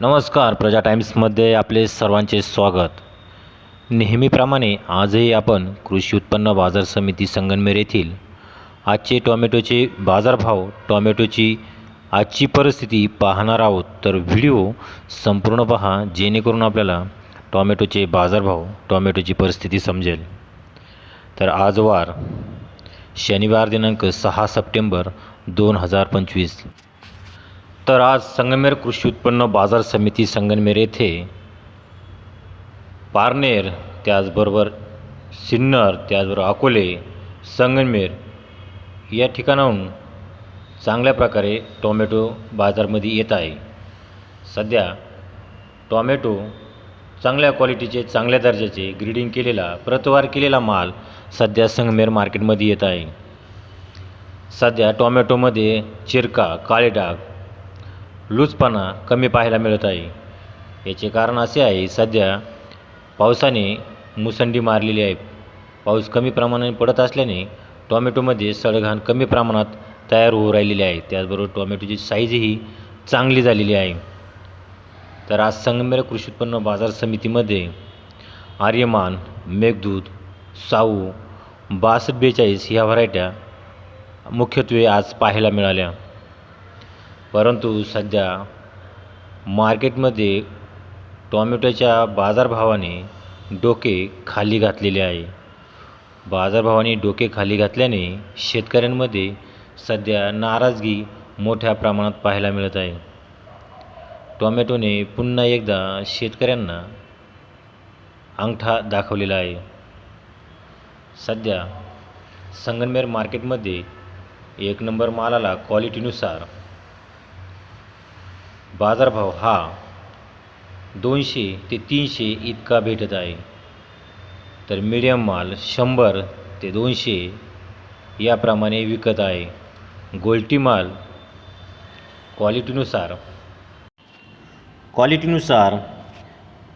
नमस्कार प्रजा टाइम्समध्ये आपले सर्वांचे स्वागत. नेहमीप्रमाणे आजही आपण कृषी उत्पन्न बाजार समिती संगनमेर येथील आजचे टॉमॅटोचे बाजारभाव टॉमॅटोची आजची परिस्थिती पाहणार आहोत. तर व्हिडिओ संपूर्ण पहा जेणेकरून आपल्याला टॉमॅटोचे बाजारभाव टॉमॅटोची परिस्थिती समजेल. तर आज वार शनिवार दिनांक सहा सप्टेंबर दोन हजार पंचवीस. तर आज संगमेर कृषी उत्पन्न बाजार समिती संगमेर येथे पारनेर त्याचबरोबर सिन्नर त्याचबरोबर अकोले संगमेर या ठिकाणाहून चांगल्या प्रकारे टोमॅटो बाजारमध्ये येत आहे. सध्या टॉमॅटो चांगल्या क्वालिटीचे चांगल्या दर्जाचे ग्रीडिंग केलेला प्रतवार केलेला माल सध्या संगमेर मार्केटमध्ये येत आहे. सध्या टोमॅटोमध्ये चिरका काळे डाग लूजपणा कमी पाहायला मिळत आहे. याचे कारण असे आहे सध्या पावसाने मुसंडी मारलेली आहे. पाऊस कमी प्रमाणाने पडत असल्याने टॉमॅटोमध्ये सडघाण कमी प्रमाणात तयार होऊ राहिलेली आहे. त्याचबरोबर टॉमॅटोची साईजही चांगली झालेली आहे. तर आज संगमेर कृषी उत्पन्न बाजार समितीमध्ये आर्यमान मेघदूत साऊ बासष्ट बेचाळीस ह्या व्हरायट्या मुख्यत्वे आज पाहायला मिळाल्या. परंतु सध्या मार्केटमध्ये टॉमॅटोच्या बाजारभावाने डोके खाली घातलेले आहे. बाजारभावाने डोके खाली घातल्याने शेतकऱ्यांमध्ये सध्या नाराजगी मोठ्या प्रमाणात पाहायला मिळत आहे. टॉमॅटोने पुन्हा एकदा शेतकऱ्यांना अंगठा दाखवलेला आहे. सध्या संगमनेर मार्केटमध्ये एक नंबर मालाला क्वालिटीनुसार बाजारभाव हा दोनशे ते तीनशे इतका भेटत आहे. तर मीडियम माल शंभर ते दोनशे याप्रमाणे विकत आहे. गोल्टी माल क्वालिटीनुसार क्वालिटीनुसार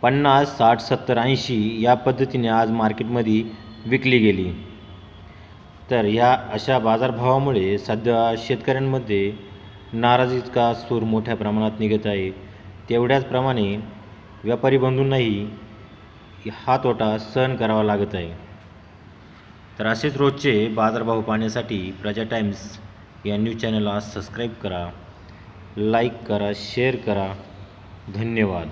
पन्नास साठ सत्तर ऐंशी या पद्धतीने आज मार्केटमध्ये विकली गेली. तर ह्या अशा बाजारभावामुळे सध्या शेतकऱ्यांमध्ये नाराजीचा सूर मोठ्या प्रमाणात निघत आहे. तेवढ्याच प्रमाणे व्यापारी बंधूंनाही हा तोटा सहन करावा लागत आहे. तर असेच रोजचे बाजारभाव पाहण्यासाठी प्रजा टाइम्स या न्यूज चॅनलला सबस्क्राईब करा लाईक करा शेअर करा. धन्यवाद.